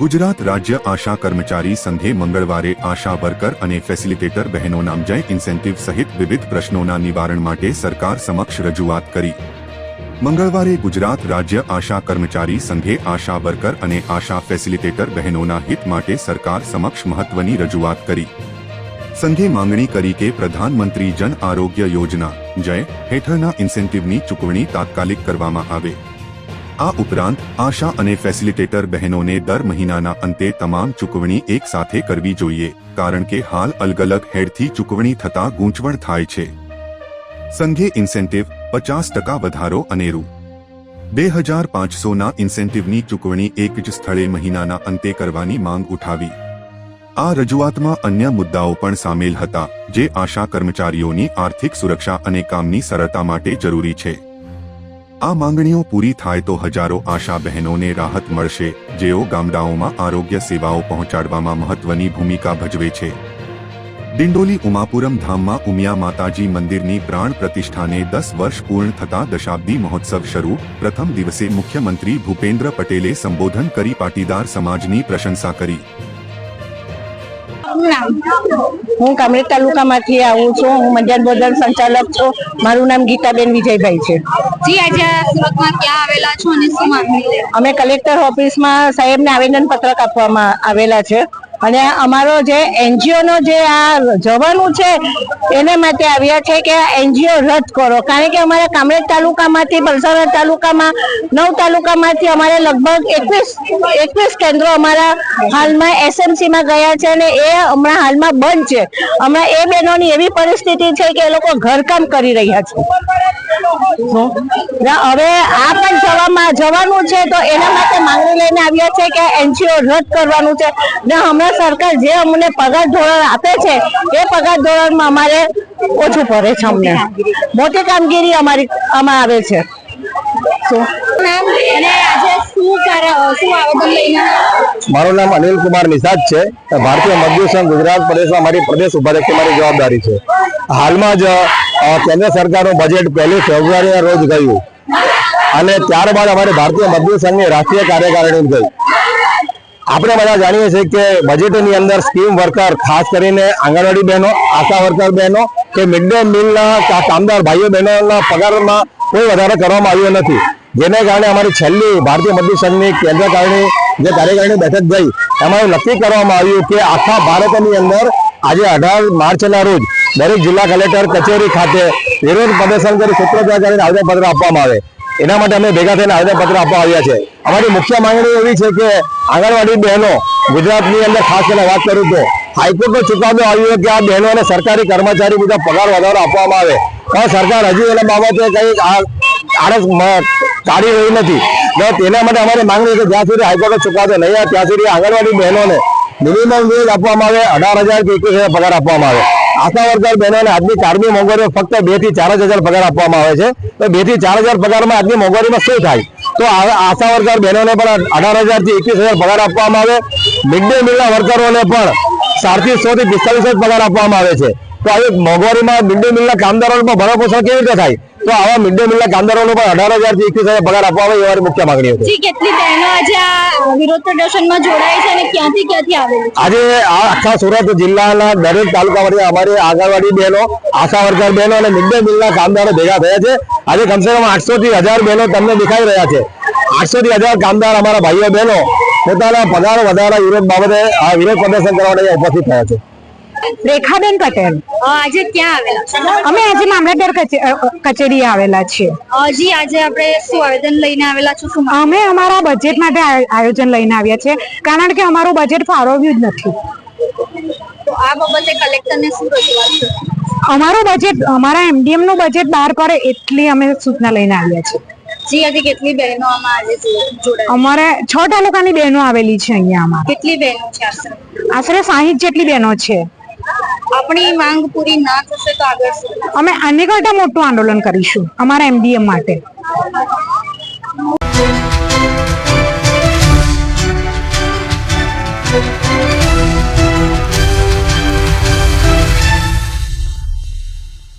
ગુજરાત રાજ્ય આશા કર્મચારી સંઘે મંગળવારે આશા વર્કર અને ફેસિલિટેટર બહેનો નામજય ઇન્સેન્ટિવ સહિત વિવિધ પ્રશ્નોના નિવારણ માટે સરકાર સમક્ષ રજૂઆત કરી. મંગળવારે ગુજરાત રાજ્ય આશા કર્મચારી સંઘે આશા વર્કર અને આશા ફેસિલિટેટર બહેનોના હિત માટે સરકાર સમક્ષ મહત્વની રજૂઆત કરી. સંઘે માંગણી કરી કે પ્રધાનમંત્રી જન આરોગ્ય યોજના, જય, હેઠળના ઇન્સેન્ટિવની ચૂકવણી તાત્કાલિક કરવામાં આવે. આ ઉપરાંત, આશા અને ફેસિલિટેટર બહેનોને દર મહિનાના અંતે તમામ ચૂકવણી એક સાથે કરવી જોઈએ, કારણ કે હાલ અલગ અલગ હેડથી ચૂકવણી થતા ગૂંચવણ થાય છે. સંઘે ઇન્સેન્ટિવ પચાસ ટકા વધારો અનેરું બે હજાર પાંચસોના ઇન્સેન્ટિવની ચૂકવણી એક જ સ્થળે મહિનાના અંતે કરવાની માંગ ઉઠાવી. આ રજૂઆતમાં અન્ય મુદ્દાઓ પણ સામેલ હતા, જે આશા કર્મચારીઓની આર્થિક સુરક્ષા અને કામની સરળતા માટે જરૂરી છે. આ માંગણીઓ પૂરી થાય તો હજારો આશા બહેનોને રાહત મળશે, જેઓ ગામડાઓમાં આરોગ્ય સેવાઓ પહોંચાડવામાં મહત્વની ભૂમિકા ભજવે છે. દિંડોલી ઉમાપુરમ ધામમાં ઉમિયા માતાજી મંદિરની પ્રાણ પ્રતિષ્ઠાને દસ વર્ષ પૂર્ણ થતા દશાબ્દી મહોત્સવ શરૂ, પ્રથમ દિવસે મુખ્યમંત્રી ભૂપેન્દ્ર પટેલે સંબોધન કરી પાટીદાર સમાજની પ્રશંસા કરી. હું કામરેજ તાલુકામાંથી આવું છું, હું મંજાર બોર્ડર સંચાલક છું, મારું નામ ગીતાબેન વિજયભાઈ છે. જી, આજે સુરતમાં ક્યાં આવેલા છો અને શું માંગણી અમે કલેક્ટર ઓફિસમાં સાહેબને આવેદન પત્રક આપવામાં આવેલા છે. અને અમારો જે એનજીઓ નો જે આ જવાનું છે, એને માટે આવ્યા છે કે આ એનજીઓ રદ કરો. કારણ કે અમારા કામરેજ તાલુકામાંથી પલસાણા તાલુકામાં, નવ તાલુકામાંથી અમારે લગભગ એકવીસ એકવીસ કેન્દ્રો અમારા હાલમાં એસએમસીમાં ગયા છે અને એ હમણાં હાલમાં બંધ છે. હમણાં એ બહેનોની એવી પરિસ્થિતિ છે કે એ લોકો ઘરકામ કરી રહ્યા છે. હવે આ પણ જવામાં જવાનું છે, તો એના માટે માંગણી લઈને આવ્યા છે કે એનજીઓ રદ કરવાનું છે. ને હમણાં સરકાર જે અમને પગાર ધોરણ આપે છે, એ પગાર ધોરણમાં અમારે ઓછું પડે છે અમને. મોટી કામગીરી અમારી, આમાં આવે છે. નામ અને આજે મારું નામ અનિલ કુમાર નિષાદ છે. ભારતીય મજદૂર સંઘ ગુજરાત પ્રદેશમાં મારી પ્રદેશ ઉપાધ્યક્ષ મારી જવાબદારી છે. હાલમાં જ કેન્દ્ર સરકારનું બજેટ પહેલી ફેબ્રુઆરીના રોજ ગયું. અને ત્યારબાદ અમારી ભારતીય મજદૂર સંઘની રાષ્ટ્રીય કાર્યકારિણી ગઈ. આપણે બધા જાણીએ છીએ કે બજેટની અંદર સ્કીમ વર્કર ખાસ કરીને આંગણવાડી બહેનો, આશા વર્કર બહેનો કે મિડ ડે મિલના કામદાર ભાઈઓ બહેનોના પગારમાં કોઈ વધારો કરવામાં આવ્યો નથી. જેને કારણે અમારી છેલ્લી ભારતીય મજદૂર સંઘની કેન્દ્ર કારણી જે કાર્યકારીની બેઠક ગઈ, એમાં નક્કી કરવામાં આવ્યું કે આખા ભારતની અંદર આજે અઢાર માર્ચના રોજ દરેક જિલ્લા કલેક્ટર કચેરી ખાતે વિરોધ પ્રદર્શન કરી સૂત્રોચ્ચાર કરીને આવેદનપત્ર આપવામાં આવે. એના માટે અમે ભેગા થઈને આવેદનપત્ર આપવા આવ્યા છે. અમારી મુખ્ય માંગણી એવી છે કે આંગણવાડી બહેનો ગુજરાતની અંદર ખાસ કરીને વાત કરું તો હાઈકોર્ટનો ચુકાદો આવ્યો કે આ બહેનોને સરકારી કર્મચારી મુજબ પગાર વધારો આપવામાં આવે. પણ સરકાર હજી એના બાબતે કંઈક આળસ કાઢી રહી નથી. તેના માટે અમારી માંગણી છે, જ્યાં સુધી હાઈકોર્ટનો ચુકાદો નહીં આવે, ત્યાં સુધી આંગણવાડી બહેનોને મિનિમમ વેજ આપવામાં આવે, અઢાર હજાર કે એકવીસ હજાર પગાર આપવામાં આવે. આશા વર્કર બહેનોને આજની કારની મોંઘવારીઓ ફક્ત બેથી ચાર હજાર પગાર આપવામાં આવે છે. તો બેથી ચાર હજાર પગારમાં આજની મોંઘવારીમાં શું થાય? તો આશા વર્કર બહેનોને પણ અઢાર હજારથી એકવીસ હજાર પગાર આપવામાં આવે. મિડ ડે મિલના વર્કરોને પણ ચારથી સો થી પિસ્તાલીસ પગાર આપવામાં આવે છે. તો આવી મોંઘવારીમાં મિડ ડે મિલના કામદારોને પણ ભરણ પોષણ કેવી રીતે થાય? તો આવા મિડ ડે મિલના કામદારોને પણ અઢાર હજારથી એકવીસ હજાર પગાર આપવા આવે એ અમારી મુખ્ય માંગણી હતી કેટલી બહેનો આજે આ વિરોધ પ્રદર્શનમાં જોડાય છે અને ક્યાંથી ક્યાંથી આવેલી આજે આ આખા સુરત જિલ્લાના દરેક તાલુકામાંથી અમારી આંગણવાડી બહેનો આશા વર્કર બહેનો અને મિડ ડે મિલના કામદારો ભેગા થયા છે. આજે કમસે કમ આઠસો થી હજાર બહેનો તમને દેખાઈ રહ્યા છે. આઠસો થી હજાર કામદાર અમારા ભાઈઓ બહેનો પોતાના પગાર વધારા વિરોધ બાબતે આ વિરોધ પ્રદર્શન કરવા માટે ઉપસ્થિત થયા છે. રેખાબેન પટેલ. આજે ક્યાં આવેલા છો? અમે આજે મામલતદાર કચેરી આવેલા છીએ. હજી આજે આપણે શું આવેદન લઈને આવેલા છો શું અમે અમારા બજેટ માટે આયોજન લઈને આવ્યા છે કારણ કે અમારું બજેટ ફાળવ્યું જ નથી. તો આ બાબતે કલેક્ટરને શું રજૂઆત છે? અમારું બજેટ અમારા એમડીએમનું બજેટ બહાર પડે એટલી અમે સૂચના લઈને આવ્યા છીએ. જી આજે કેટલી બહેનો આમાં આજે અમારે છ તાલુકાની બહેનો આવેલી છે અહીંયા અમારે કેટલી બહેનો છે આશરે? આશરે સાહીઠ જેટલી બહેનો છે. આપણી માંગ પૂરી ના થશે તો આગળ અમે આની કરતા મોટું આંદોલન કરીશું અમારા એમડીએમ માટે.